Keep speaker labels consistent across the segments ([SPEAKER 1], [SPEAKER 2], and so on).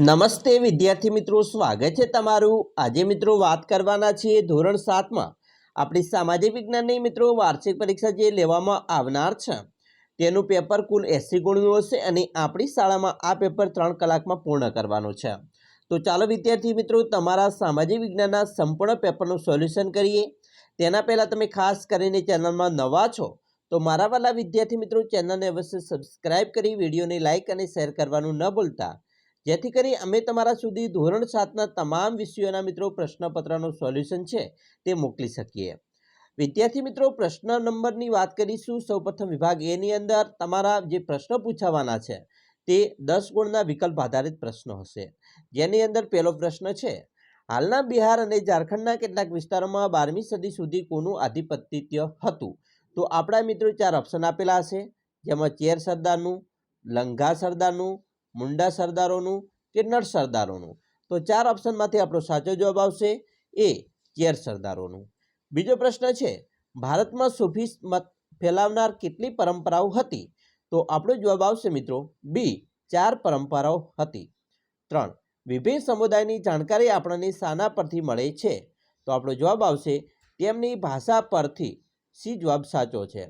[SPEAKER 1] નમસ્તે વિદ્યાર્થી મિત્રો, સ્વાગત છે તમારું. આજે મિત્રો વાત કરવાના છીએ ધોરણ સાતમાં. આપણી સામાજિક વિજ્ઞાનની મિત્રો, વાર્ષિક પરીક્ષા જે લેવામાં આવનાર છે, તેનું પેપર કુલ એંસી ગુણનું હશે અને આપણી શાળામાં આ પેપર ત્રણ કલાકમાં પૂર્ણ કરવાનું છે. તો ચાલો વિદ્યાર્થી મિત્રો, તમારા સામાજિક વિજ્ઞાનના સંપૂર્ણ પેપરનું સોલ્યુશન કરીએ. તેના પહેલાં તમે ખાસ કરીને ચેનલમાં નવા છો, તો મારા વાલા વિદ્યાર્થી મિત્રો, ચેનલને અવશ્ય સબસ્ક્રાઇબ કરી, વિડીયોને લાઇક અને શેર કરવાનું ન ભૂલતા. જેથી કરી અમે તમારા સુધી ધોરણ સાતના તમામ વિષયોના મિત્રો પ્રશ્નપત્રનું સોલ્યુશન છે તે મોકલી શકીએ. વિદ્યાર્થી મિત્રો, પ્રશ્ન નંબરની વાત કરીશું. સૌપ્રથમ વિભાગ એની અંદર તમારા જે પ્રશ્નો પૂછાવાના છે તે દસ ગુણના વિકલ્પ આધારિત પ્રશ્નો હશે. જેની અંદર પહેલો પ્રશ્ન છે, હાલના બિહાર અને ઝારખંડના કેટલાક વિસ્તારોમાં બારમી સદી સુધી કોનું આધિપત્ય હતું? તો આપણા મિત્રો ચાર ઓપ્શન આપેલા હશે. જેમાં ચેર સરદારનું લંઘા સરદારનું મુંડા સરદારોનું કે નળ સરદારોનું? તો ચાર ઓપ્શનમાંથી આપણો સાચો જવાબ આવશે. એ ચેર સરદારોનું. બીજો પ્રશ્ન છે, ભારતમાં સૂફી મત ફેલાવનાર કેટલી પરંપરાઓ હતી? તો આપણો જવાબ આવશે મિત્રો, બી, ચાર પરંપરાઓ હતી. ત્રણ, વિભિન્ન સમુદાયની જાણકારી આપણને શાના પરથી મળે છે. તો આપણો જવાબ આવશે, તેમની ભાષા પરથી. સી જવાબ સાચો છે.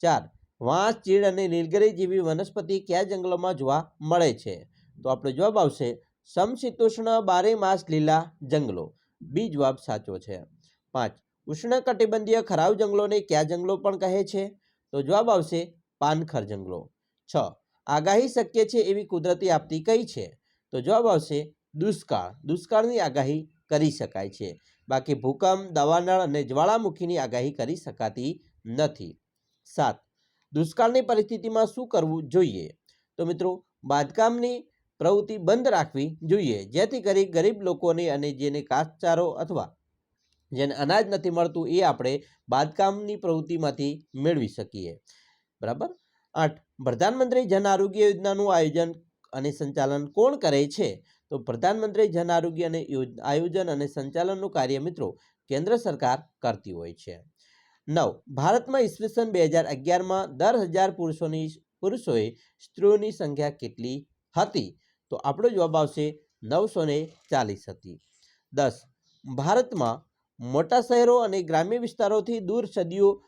[SPEAKER 1] ચાર વાંસ, ચીડ અને નીલગિરી જેવી વનસ્પતિ કયા જંગલોમાં જોવા મળે છે? તો આપણો જવાબ આવશે, સમશીતોષ્ણ બારે માસ લીલા જંગલો. બી જવાબ સાચો છે. પાંચ, ઉષ્ણકટિબંધીય ખરાવ જંગલોને કયા જંગલો પણ કહે છે? તો જવાબ આવશે, પાનખર જંગલો. છ, આગાહી શક્ય છે એવી કુદરતી આપતી કઈ છે? તો જવાબ આવશે, દુષ્કાળ. દુષ્કાળની આગાહી કરી શકાય છે. બાકી ભૂકંપ, દવાનળ અને જ્વાળામુખીની આગાહી કરી શકાતી નથી. સાત દુષ્કાળની પરિસ્થિતિમાં શું કરવું જોઈએ? તો મિત્રો, બાંધકામની પ્રવૃત્તિ બંધ રાખવી જોઈએ. જેથી કરી ગરીબ લોકોને અને જેને કાચચારો અથવા જેને અનાજ નથી મળતું, એ આપણે બાંધકામની પ્રવૃત્તિમાંથી મેળવી શકીએ. બરાબર? આઠ, પ્રધાનમંત્રી જન આરોગ્ય યોજનાનું આયોજન અને સંચાલન કોણ કરે છે? તો પ્રધાનમંત્રી જન આરોગ્ય અને આયોજન અને સંચાલનનું કાર્ય મિત્રો કેન્દ્ર સરકાર કરતી હોય છે. નવ. ભારતમાં ઈસવીસન બે હજાર અગિયારમાં દર હજાર પુરુષોની પુરુષોએ સ્ત્રીઓની સંખ્યા કેટલી હતી? તો આપણો જવાબ આવશે નવસો ચાલીસ હતી. દસ. ભારતમાં મોટા શહેરો અને ગ્રામ્ય વિસ્તારોથી દૂર સદીઓ,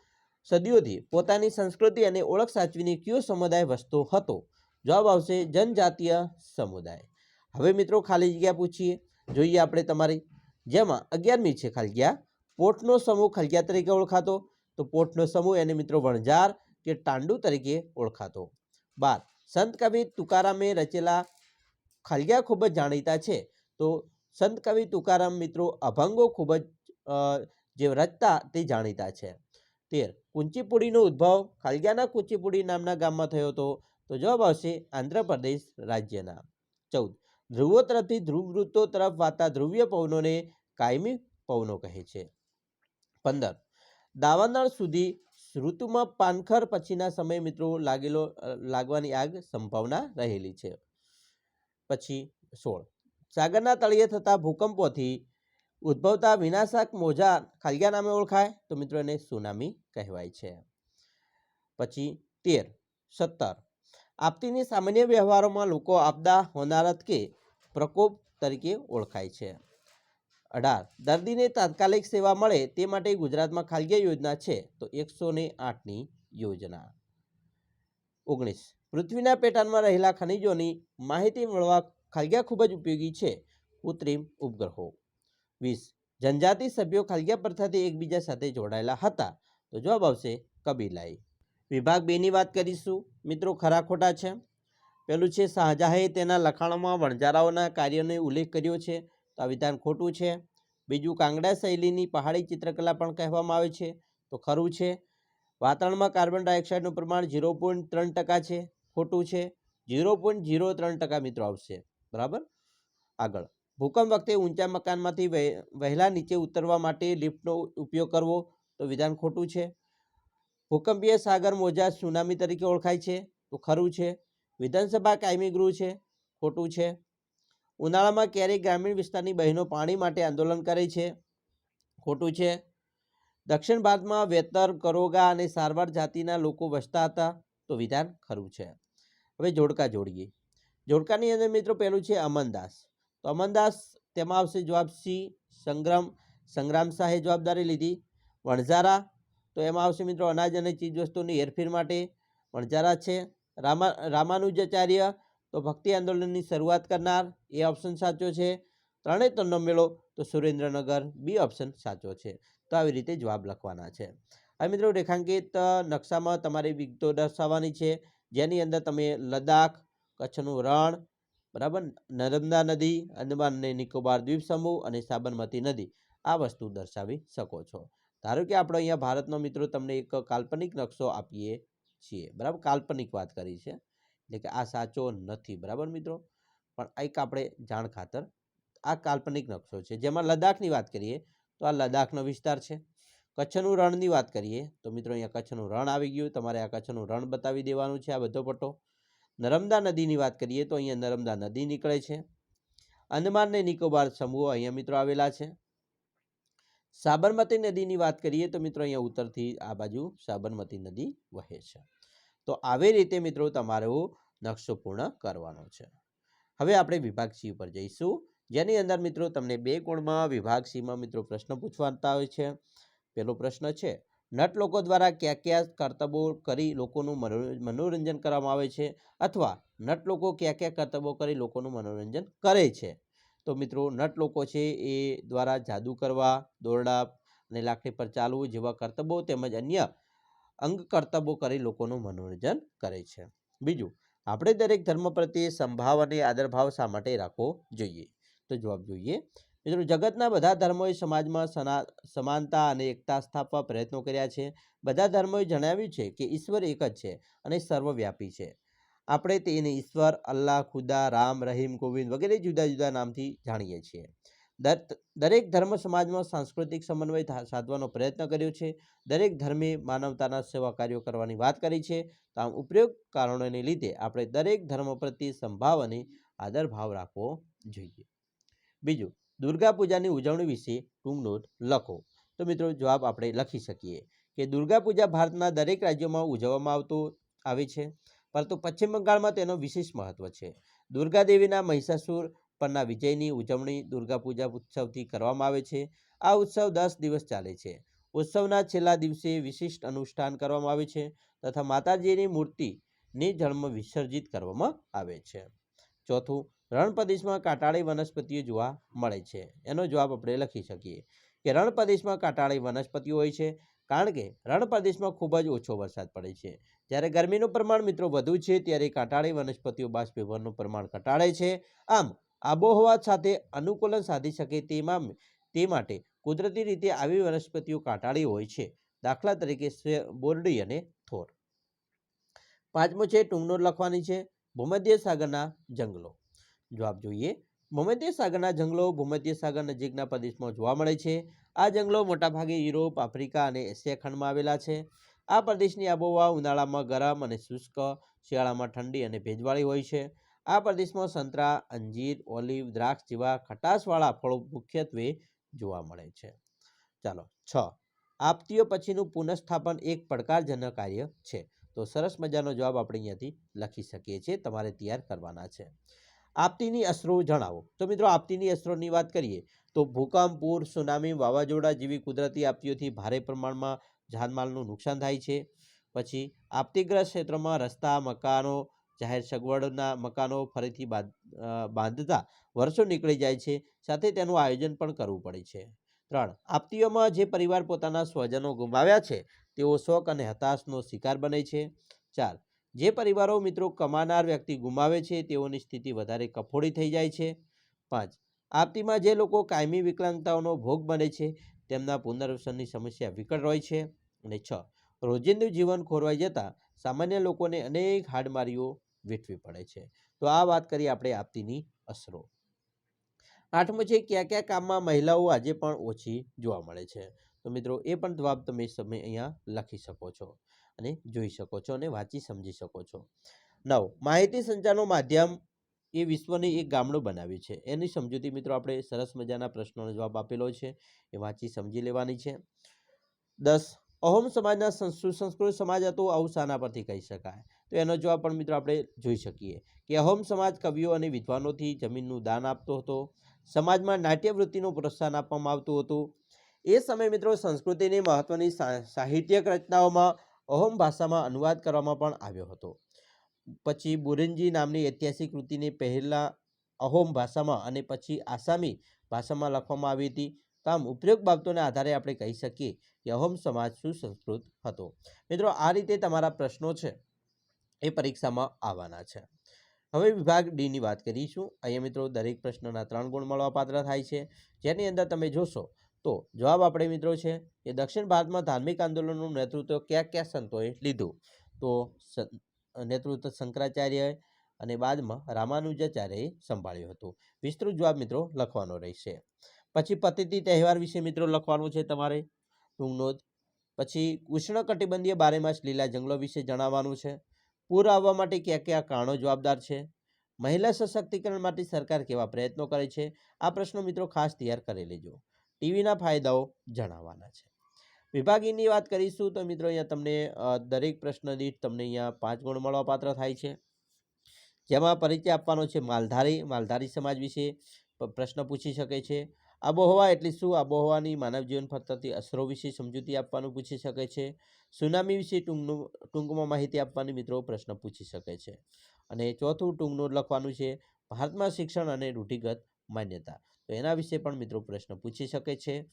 [SPEAKER 1] સદીઓથી પોતાની સંસ્કૃતિ અને ઓળખ સાચવીને કયો સમુદાય વસતો હતો? જવાબ આવશે જનજાતીય સમુદાય. હવે મિત્રો ખાલી જગ્યા પૂછીએ. જોઈએ આપણે તમારી. જેમાં અગિયારમી છે ખાલી જગ્યા. પોટનો સમૂહ ખલગ્યા તરીકે ઓળખાતો. તો પોટનો સમૂહ એને મિત્રો વણઝાર કે તાંડુ તરીકે ઓળખાતો. બાર, સંત કવિ તુકારામે રચેલા ખલગ્યા ખૂબ જ જાણીતા છે. તો સંત કવિ તુકારામ મિત્રો અભંગો ખૂબ જ જે રચતા તે જાણીતા છે. તેર, કુંચીપુડીનો ઉદ્ભવ ખલગ્યાના કુંચીપુડી નામના ગામમાં થયો હતો. તો જવાબ આવશે આંધ્રપ્રદેશ રાજ્યના. ચૌદ ધ્રુવો તરફથી ધ્રુવ વૃત્તો તરફ વાતા ધ્રુવીય પવનોને કાયમી પવનો કહે છે. પંદર દાવાનળ સુધી ઋતુમાં પાનખર પછીના સમય મિત્રો લાગેલો લાગવાની આગ સંભાવના રહેલી છે. પછી સોળ. સાગરના તળિયે થતા ભૂકંપોથી ઉદ્ભવતા વિનાશક મોજા ખાલિયા નામે ઓળખાય, તો મિત્રો એને સુનામી કહેવાય છે. પછી તેર. સત્તર. આપતીની સામાન્ય વ્યવહારોમાં લોકો આપદા, હોનારત કે પ્રકોપ તરીકે ઓળખાય છે. અઢાર. દર્દીને તાત્કાલિક સેવા મળે તે માટે ગુજરાતમાં ખાલગી યોજના છે તો એકસો ને આઠની યોજના. ઓગણીસ. પૃથ્વીના પેટાનમાં રહેલા ખનિજોની માહિતી મળવા ખાલગ્યા ખૂબ જ ઉપયોગી છે. કૃત્રિમ ઉપગ્રહો. વીસ. જનજાતિ સભ્યો ખાલગિયા પ્રથાથી એકબીજા સાથે જોડાયેલા હતા તો જવાબ આવશે કબીલાઈ વિભાગ બેની વાત કરીશું. મિત્રો ખરા ખોટા છે. પેલું છે શાહજહાએ તેના લખાણોમાં વણજારાઓના કાર્યનો ઉલ્લેખ કર્યો છે. તો આ વિધાન ખોટું છે. બીજું કાંગડા શૈલીની પહાડી ચિત્રકલા પણ કહેવામાં આવે છે. તો ખરું છે. વાતાવરણમાં કાર્બન ડાયોક્સાઇડનું પ્રમાણ ઝીરો પોઈન્ટ ત્રણ ટકા છે. ખોટું છે. ઝીરો પોઈન્ટ ઝીરો ત્રણ ટકા મિત્રો આવશે. બરાબર? આગળ. ભૂકંપ વખતે ઊંચા મકાનમાંથી વહે- વહેલા નીચે ઉતરવા માટે લિફ્ટનો ઉપયોગ કરવો તો વિધાન ખોટું છે. ભૂકંપીય સાગર મોજા સુનામી તરીકે ઓળખાય છે. તો ખરું છે. વિધાનસભા કાયમી ગૃહ છે. ખોટું છે. ઉનાળામાં ક્યારેક ગ્રામીણ વિસ્તારની બહેનો પાણી માટે આંદોલન કરે છે? ખોટું છે. દક્ષિણ ભારતમાં વેતર, કરોગા અને સારવાર જાતિના લોકો વસતા હતા તો વિધાન ખરું છે. હવે જોડકા જોડીએ. જોડકાની અંદર મિત્રો પહેલું છે અમનદાસ. તો અમનદાસ તેમાં આવશે જવાબ સી, સંગ્રામ સંગ્રામ શાહે જવાબદારી લીધી. વણઝારા, તો એમાં આવશે મિત્રો અનાજ અને ચીજવસ્તુની હેરફેર માટે વણઝારા છે. રામા, રામાનુજાચાર્ય તો ભક્તિ આંદોલનની શરૂઆત કરનાર એ ઓપ્શન સાચો છે. ત્રણેય ત્રણનો મેળો તો સુરેન્દ્રનગર બી ઓપ્શન સાચો છે. તો આવી રીતે જવાબ લખવાના છે. હવે મિત્રો રેખાંકિત નકશામાં તમારી વિગતો દર્શાવવાની છે. જેની અંદર તમે લદ્દાખ, કચ્છનું રણ, બરાબર, નર્મદા નદી, અંદમાન અને નિકોબાર દ્વીપ સમૂહ અને સાબરમતી નદી આ વસ્તુ દર્શાવી શકો છો. ધારો કે આપણે અહીંયા ભારતનો મિત્રો તમને એક કાલ્પનિક નકશો આપીએ છીએ. બરાબર, કાલ્પનિક વાત કરી છે. એટલે કે આ સાચો નથી, બરાબર મિત્રો? પણ એક આપણે જાણ ખાતર, આ કાલ્પનિક નકશો છે. જેમાં લદ્દાખની વાત કરીએ, તો આ લદ્દાખનો વિસ્તાર છે. કચ્છનું રણની વાત કરીએ, તો મિત્રો અહીંયા કચ્છનું રણ આવી ગયું. તમારે આ કચ્છનું રણ બતાવી દેવાનું છે આ બધો પટ્ટો. નર્મદા નદીની વાત કરીએ, તો અહીંયા નર્મદા નદી નીકળે છે. અંદમાન ને નિકોબાર સમૂહો અહીંયા મિત્રો આવેલા છે. સાબરમતી નદીની વાત કરીએ, તો મિત્રો અહીંયા ઉત્તરથી આ બાજુ સાબરમતી નદી વહે છે. તો આવી રીતે મિત્રો તમારો નકશો પૂર્ણ કરવાનો છે. હવે આપણે વિભાગ સી ઉપર જઈશું. જેની અંદર મિત્રો તમને બે ગુણમાં વિભાગ સીમાં મિત્રો પ્રશ્ન પૂછવાતા હોય છે. પહેલો પ્રશ્ન છે, નટ લોકો દ્વારા કયા કયા કરતબો કરી લોકોનું મનોરંજન કરવામાં આવે છે? અથવા નટ લોકો કયા કયા કરતબો કરી લોકોનું મનોરંજન કરે છે? તો મિત્રો નટ લોકો છે એ દ્વારા જાદુ કરવા દોરડા અને લાકડી પર ચાલવું જેવા કરતબો તેમજ અન્ય અંગ કરતબો કરી લોકોનું મનોરંજન કરે છે. બીજું, આપણે દરેક ધર્મ પ્રત્યે સંભાવ અને આદરભાવ શા માટે રાખવો જોઈએ? તો જવાબ જોઈએ. મિત્રો, જગતના બધા ધર્મોએ સમાજમાં સના, સમાનતા અને એકતા સ્થાપવા પ્રયત્નો કર્યા છે. બધા ધર્મોએ જણાવ્યું છે કે ઈશ્વર એક જ છે અને સર્વવ્યાપી છે. આપણે તેને ઈશ્વર, અલ્લાહ, ખુદા, રામ, રહીમ, ગોવિંદ વગેરે જુદા જુદા નામથી જાણીએ છીએ. દરેક ધર્મ સમાજમાં સાંસ્કૃતિક સમન્વય સાધવાનો પ્રયત્ન કર્યો છે. દરેક ધર્મે માનવતાના સેવા કાર્યો કરવાની વાત કરી છે. તો આમ ઉપયોગ કારણોને લીધે આપણે દરેક ધર્મ પ્રત્યે સંભાવ અને આદર ભાવ રાખવો જોઈએ. બીજું, દુર્ગા પૂજાની ઉજવણી વિશે ટૂંક નોટ લખો. તો મિત્રો જવાબ આપણે લખી શકીએ કે દુર્ગા પૂજા ભારતના દરેક રાજ્યોમાં ઉજવવામાં આવતો, આવે છે. પરંતુ પશ્ચિમ બંગાળમાં તેનો વિશેષ મહત્વ છે. દુર્ગા દેવીના મહિષાસુર પરના વિજયની ઉજવણી દુર્ગા પૂજા ઉત્સવથી કરવામાં આવે છે. આ ઉત્સવ દસ દિવસ ચાલે છે. ઉત્સવના છેલ્લા દિવસે વિશિષ્ટ અનુષ્ઠાન કરવામાં આવે છે તથા માતાજીની મૂર્તિની જન્મ વિસર્જિત કરવામાં આવે છે. ચોથું રણ પ્રદેશમાં કાંટાળી વનસ્પતિઓ જોવા મળે છે. એનો જવાબ આપણે લખી શકીએ કે રણ પ્રદેશમાં કાંટાળી વનસ્પતિઓ હોય છે કારણ કે રણ પ્રદેશમાં ખૂબ જ ઓછો વરસાદ પડે છે. જ્યારે ગરમીનું પ્રમાણ મિત્રો વધુ છે ત્યારે કાંટાળી વનસ્પતિઓ બાષ્પીભવનનું પ્રમાણ ઘટાડે છે. આમ આબોહવા સાથે અનુકૂલન સાધી શકે તેમાં તે માટે કુદરતી રીતે આવી વનસ્પતિઓ કાંટાળી હોય છે. દાખલા તરીકે બોરડી અને થોર. પાંચમો છે ટૂંકનોટ લખવાની છે, ભૂમધ્ય સાગરના જંગલો. જવાબ જોઈએ, ભૂમધ્ય સાગરના જંગલો ભૂમધ્ય સાગર નજીકના પ્રદેશમાં જોવા મળે છે. આ જંગલો મોટાભાગે યુરોપ, આફ્રિકા અને એશિયા ખંડમાં આવેલા છે. આ પ્રદેશની આબોહવા ઉનાળામાં ગરમ અને શુષ્ક, શિયાળામાં ઠંડી અને ભેજવાળી હોય છે. આ પ્રદેશમાં સંતરા, અંજીર, ઓલિવ, દ્રાક્ષ જેવા ખટાશવાળા ફળો મુખ્યત્વે જોવા મળે છે. ચાલો, છ. આપતીઓ પછીનું પુનઃસ્થાપન એક પડકારજનક કાર્ય છે. તો સરસ મજાનો જવાબ આપણે અહીંયાથી લખી શકીએ છીએ. તમારે તૈયાર કરવાના છે. આપતીની અસરો જણાવો. તો મિત્રો આપતીની અસરોની વાત કરીએ, તો ભૂકંપ, પૂર, સુનામી, વાવાઝોડા જેવી કુદરતી આપતીઓથી ભારે પ્રમાણમાં જાનમાલનું નુકસાન થાય છે. પછી આપતીગ્રસ્ત ક્ષેત્રમાં રસ્તા, મકાનો જાહેર સગવડના મકાનો ફરીથી બાંધતા વર્ષો નીકળી જાય છે. સાથે તેનું આયોજન પણ કરવું પડે છે. ત્રણ, આપતીઓમાં જે પરિવાર પોતાના સ્વજનો ગુમાવ્યા છે, તેઓ શોક અને હતાશનો શિકાર બને છે. ચાર, જે પરિવારો મિત્રો કમાનાર વ્યક્તિ ગુમાવે છે, તેઓની સ્થિતિ વધારે કફોડી થઈ જાય છે. પાંચ, આપતીમાં જે લોકો કાયમી વિકલાંગતાઓનો ભોગ બને છે, તેમના પુનર્વસનની સમસ્યા વિકટ હોય છે. અને છ, રોજિંદુ જીવન ખોરવાઈ જતાં સામાન્ય લોકોને અનેક હાડમારીઓ વેઠવી પડે છે. તો આ વાત કરી આપણે આપતીની અસરો. આઠમું છે કયા કયા કામમાં મહિલાઓ આજે પણ ઓછી જોવા મળે છે. તો મિત્રો, એ પણ જવાબ તમે તમે અહીંયા લખી શકો છો અને જોઈ શકો છો અને વાંચી સમજી શકો છો. નવ, માહિતી સંચારનું માધ્યમ એ વિશ્વની એક ગામડું બનાવ્યું છે. એની સમજૂતી મિત્રો આપણે સરસ મજાના પ્રશ્નોનો જવાબ આપેલો છે. એ વાંચી સમજી લેવાની છે. દસ અહોમ સમાજના સંસ્કૃત સમાજ હતો, આવું શાના પરથી કહી શકાય. તો એનો જવાબ પણ મિત્રો આપણે જોઈ શકીએ કે અહોમ સમાજ કવિઓ અને વિદ્વાનોથી જમીનનું દાન આપતો હતો. સમાજમાં નાટ્યવૃત્તિનું પ્રોત્સાહન આપવામાં આવતું હતું. એ સમયે મિત્રો સંસ્કૃતિની મહત્ત્વની સાહિત્યક રચનાઓમાં અહોમ ભાષામાં અનુવાદ કરવામાં પણ આવ્યો હતો. પછી બુરેનજી નામની ઐતિહાસિક કૃતિને પહેલાં અહોમ ભાષામાં અને પછી આસામી ભાષામાં લખવામાં આવી હતી. તો આમ ઉપયોગ બાબતોને આધારે આપણે કહી શકીએ કે અહોમ સમાજ સુસંસ્કૃત હતો. મિત્રો, આ રીતે તમારા પ્રશ્નો છે એ પરીક્ષામાં આવવાના છે. હવે વિભાગ ડીની વાત કરીશું. અહીંયા મિત્રો, દરેક પ્રશ્નના ત્રણ ગુણ મળવાપાત્ર થાય છે. જેની અંદર તમે જોશો તો જવાબ આપણે મિત્રો છે કે દક્ષિણ ભારતમાં ધાર્મિક આંદોલનનું નેતૃત્વ કયા કયા સંતોએ લીધું? તો નેતૃત્વ શંકરાચાર્યએ અને બાદમાં રામાનુજાચાર્યએ સંભાળ્યું હતું. વિસ્તૃત જવાબ મિત્રો લખવાનો રહેશે. પછી પતિથી તહેવાર વિશે મિત્રો લખવાનું છે તમારે ટૂંકનોંધ પછી ઉષ્ણકટિબંધીય બારેમાસ લીલા જંગલો વિશે જણાવવાનું છે. પૂર આવવા માટે કયા કયા કારણો જવાબદાર છે? મહિલા સશક્તિકરણ માટે સરકાર કેવા પ્રયત્નો કરે છે? આ પ્રશ્નો મિત્રો ખાસ તૈયાર કરી લેજો. ટીવીના ફાયદાઓ જણાવવાના છે. વિભાગીની વાત કરીશું તો મિત્રો અહીંયા તમને દરેક પ્રશ્ન દીઠ તમને અહીંયા પાંચ ગુણ મળવાપાત્ર થાય છે. જેમાં પરિચય આપવાનો છે માલધારી. માલધારી સમાજ વિશે પ્રશ્ન પૂછી શકે છે. આબોહવા એટલે શું? આબોહવાની માનવ જીવન પર થતી અસરો વિશે સમજૂતી આપવાનું પૂછી શકે છે. સુનામી વિશે ટૂંકનું, ટૂંકમાં માહિતી આપવાની મિત્રો પ્રશ્ન પૂછી શકે છે. અને ચોથું ટૂંકનું લખવાનું છે, ભારતમાં શિક્ષણ અને રૂઢિગત માન્યતા. તો એના વિશે પણ મિત્રો પ્રશ્ન પૂછી શકે છે.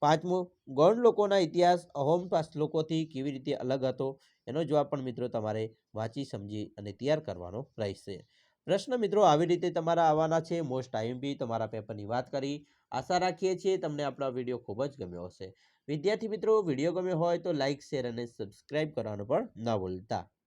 [SPEAKER 1] પાંચમું, ગૌણ લોકોના ઇતિહાસ અહોમ લોકોથી કેવી રીતે અલગ હતો? એનો જવાબ પણ મિત્રો તમારે વાંચી, સમજી અને તૈયાર કરવાનો રહેશે. પ્રશ્ન મિત્રો, આવી રીતે તમારા આવવાના છે મોસ્ટ આઈએમપી તમારા પેપરની વાત કરી. આશા રાખીએ છીએ તમને આપણો વીડિયો ખૂબ જ ગમ્યો હશે. વિદ્યાર્થી મિત્રો વીડિયો ગમ્યો હોય તો લાઇક શેર અને સબસ્ક્રાઇબ કરવાનું પણ ન ભૂલતા.